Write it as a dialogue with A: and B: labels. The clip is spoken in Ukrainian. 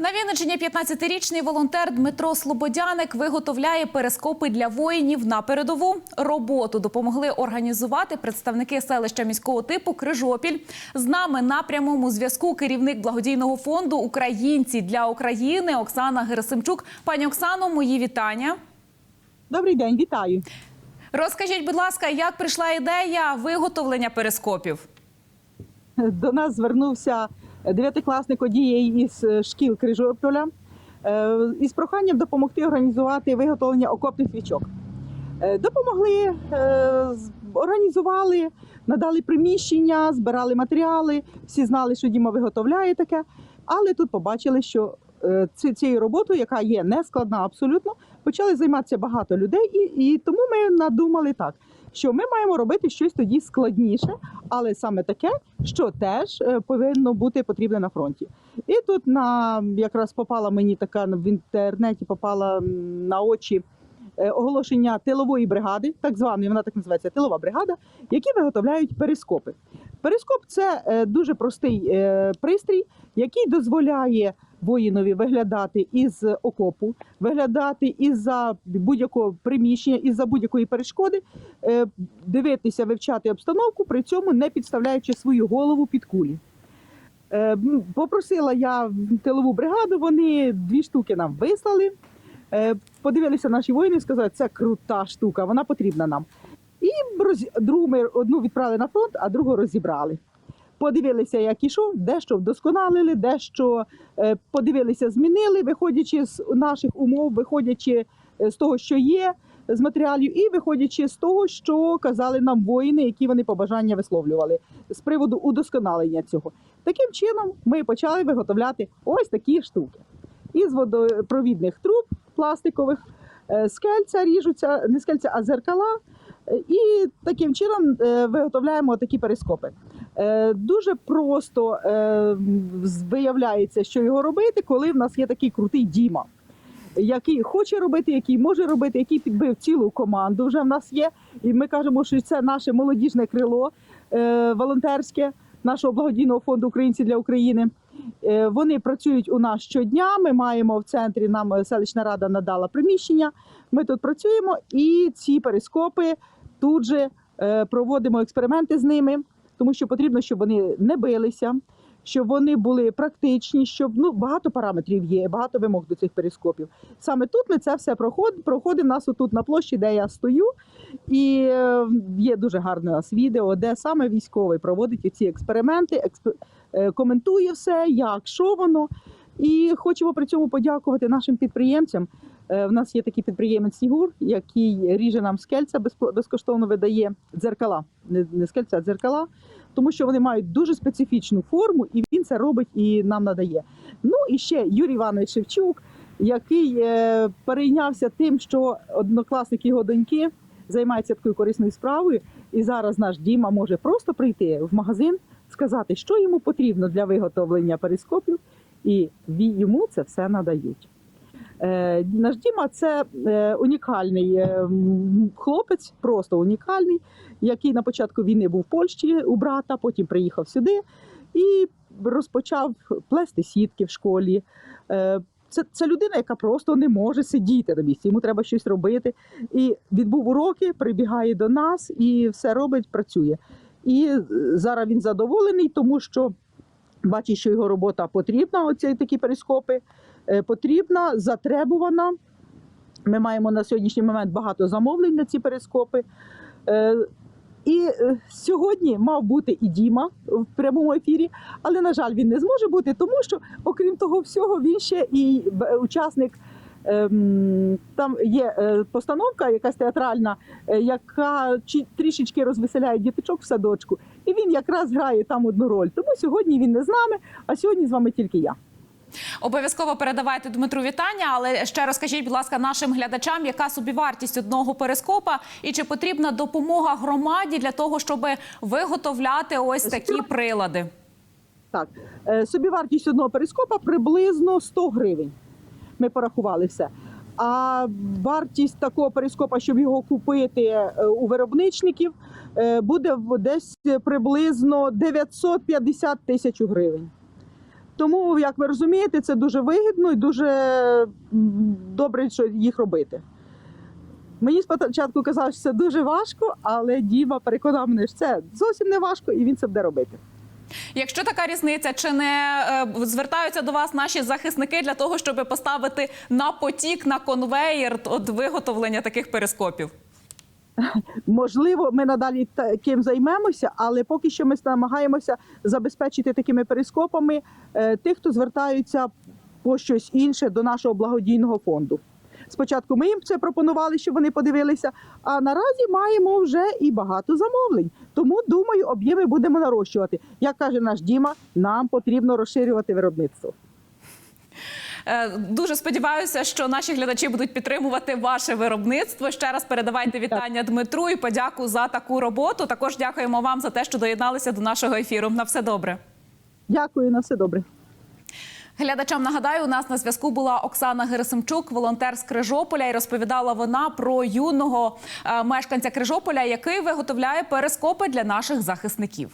A: На Вінниччині 15-річний волонтер Дмитро Слободяник виготовляє перископи для воїнів на передову. Роботу допомогли організувати представники селища міського типу Крижопіль. З нами на прямому зв'язку керівник благодійного фонду Українці для України Оксана Герасимчук. Пані Оксано, мої вітання.
B: Добрий день, вітаю.
A: Розкажіть, будь ласка, як прийшла ідея виготовлення перископів?
B: До нас звернувся дев'ятикласник однієї із е, шкіл Крижополя е, із проханням допомогти організувати виготовлення окопних свічок. Е, Допомогли, організували, надали приміщення, збирали матеріали. Всі знали, що Діма виготовляє таке. Але тут побачили, що цією роботою, яка є нескладна абсолютно, почали займатися багато людей, і, і тому ми надумали так, що ми маємо робити щось тоді складніше, але саме таке, що теж е, повинно бути потрібне на фронті. І тут на якраз попала мені така в інтернеті, попала на очі е, оголошення тилової бригади, так званої, вона так називається тилова бригада, які виготовляють перископи. Перископ це е, дуже простий пристрій, який дозволяє воїнові виглядати із окопу, виглядати із-за будь-якого приміщення, із-за будь-якої перешкоди, е, дивитися, вивчати обстановку, при цьому не підставляючи свою голову під кулі. Е, Попросила я тилову бригаду, вони дві штуки нам вислали. Е, Подивилися наші воїни, сказали, це крута штука, вона потрібна нам. І другу ми одну відправили на фронт, а другу розібрали. Подивилися, як ішов, дещо вдосконалили, дещо е, подивилися, змінили, виходячи з наших умов, виходячи е, з того, що є з матеріалів, і виходячи з того, що казали нам воїни, які вони побажання висловлювали з приводу удосконалення цього. Таким чином ми почали виготовляти ось такі штуки. Із водопровідних труб пластикових, е, скельця ріжуться, не скельця, а зеркала. І таким чином виготовляємо такі перископи. Е, Дуже просто е, виявляється, що його робити, коли в нас є такий крутий Діма, який хоче робити, який може робити, який підбив цілу команду. Вже в нас є. І ми кажемо, що це наше молодіжне крило е, волонтерське нашого благодійного фонду Українці для України. Вони працюють у нас щодня. Ми маємо в центрі. Нам селищна рада надала приміщення. Ми тут працюємо, і ці перископи тут же проводимо експерименти з ними, тому що потрібно, щоб вони не билися, щоб вони були практичні, щоб ну багато параметрів є, багато вимог до цих перископів. Саме тут ми це все проходимо. Проходимо нас отут на площі, де я стою, і е, є дуже гарне у нас відео, де саме військовий проводить ці експерименти, експ- е, коментує все, як що воно. І хочемо при цьому подякувати нашим підприємцям. Е, В нас є такий підприємець Снігур, який ріже нам скельця, безкоштовно видає дзеркала, не, не скельця, а дзеркала, тому що вони мають дуже специфічну форму, і він це робить і нам надає. Ну і ще Юрій Іванович Шевчук, який е, перейнявся тим, що однокласник його доньки займається такою корисною справою, і зараз наш Діма може просто прийти в магазин, сказати, що йому потрібно для виготовлення перископів, і йому це все надають. Е, Наш Діма це е, унікальний е, хлопець, просто унікальний, який на початку війни був в Польщі у брата, потім приїхав сюди і розпочав плести сітки в школі. Це, це людина, яка просто не може сидіти на місці. Йому треба щось робити. І відбув уроки, прибігає до нас і все робить, працює. І зараз він задоволений, тому що бачить, що його робота потрібна. Оці такі перископи потрібна, затребувана. Ми маємо на сьогоднішній момент багато замовлень на ці перископи. Е, І е, сьогодні мав бути і Діма в прямому ефірі, але, на жаль, він не зможе бути, тому що, окрім того всього, він ще і учасник. ем, Там є е, постановка, якась театральна, е, яка трішечки розвеселяє діточок в садочку, і він якраз грає там одну роль. Тому сьогодні він не з нами, а сьогодні з вами тільки я.
A: Обов'язково передавайте Дмитру вітання, але ще розкажіть, будь ласка, нашим глядачам, яка собівартість одного перископа і чи потрібна допомога громаді для того, щоб виготовляти ось такі прилади?
B: Так, е, собівартість одного перископа приблизно 100 гривень. Ми порахували все. А вартість такого перископа, щоб його купити е, у виробничників, е, буде десь приблизно 950 тисяч гривень. Тому, як ви розумієте, це дуже вигідно і дуже добре, що їх робити. Мені спочатку казали, що це дуже важко, але Діма переконав мене, що це зовсім не важко, і він це буде робити.
A: Якщо така різниця, чи не е, звертаються до вас наші захисники для того, щоб поставити на потік на конвеєр от виготовлення таких перископів?
B: Можливо, ми надалі таким займемося, але поки що ми намагаємося забезпечити такими перископами е, тих, хто звертаються по щось інше до нашого благодійного фонду. Спочатку ми їм це пропонували, щоб вони подивилися. А наразі маємо вже і багато замовлень. Тому думаю, об'єми будемо нарощувати. Як каже наш Діма, нам потрібно розширювати виробництво.
A: Е, Дуже сподіваюся, що наші глядачі будуть підтримувати ваше виробництво. Ще раз передавайте вітання Дмитру і подяку за таку роботу. Також дякуємо вам за те, що доєдналися до нашого ефіру. На все добре.
B: Дякую на все добре.
A: Глядачам нагадаю, у нас на зв'язку була Оксана Герасимчук, волонтер з Крижополя, і розповідала вона про юного е, мешканця Крижополя, який виготовляє перископи для наших захисників.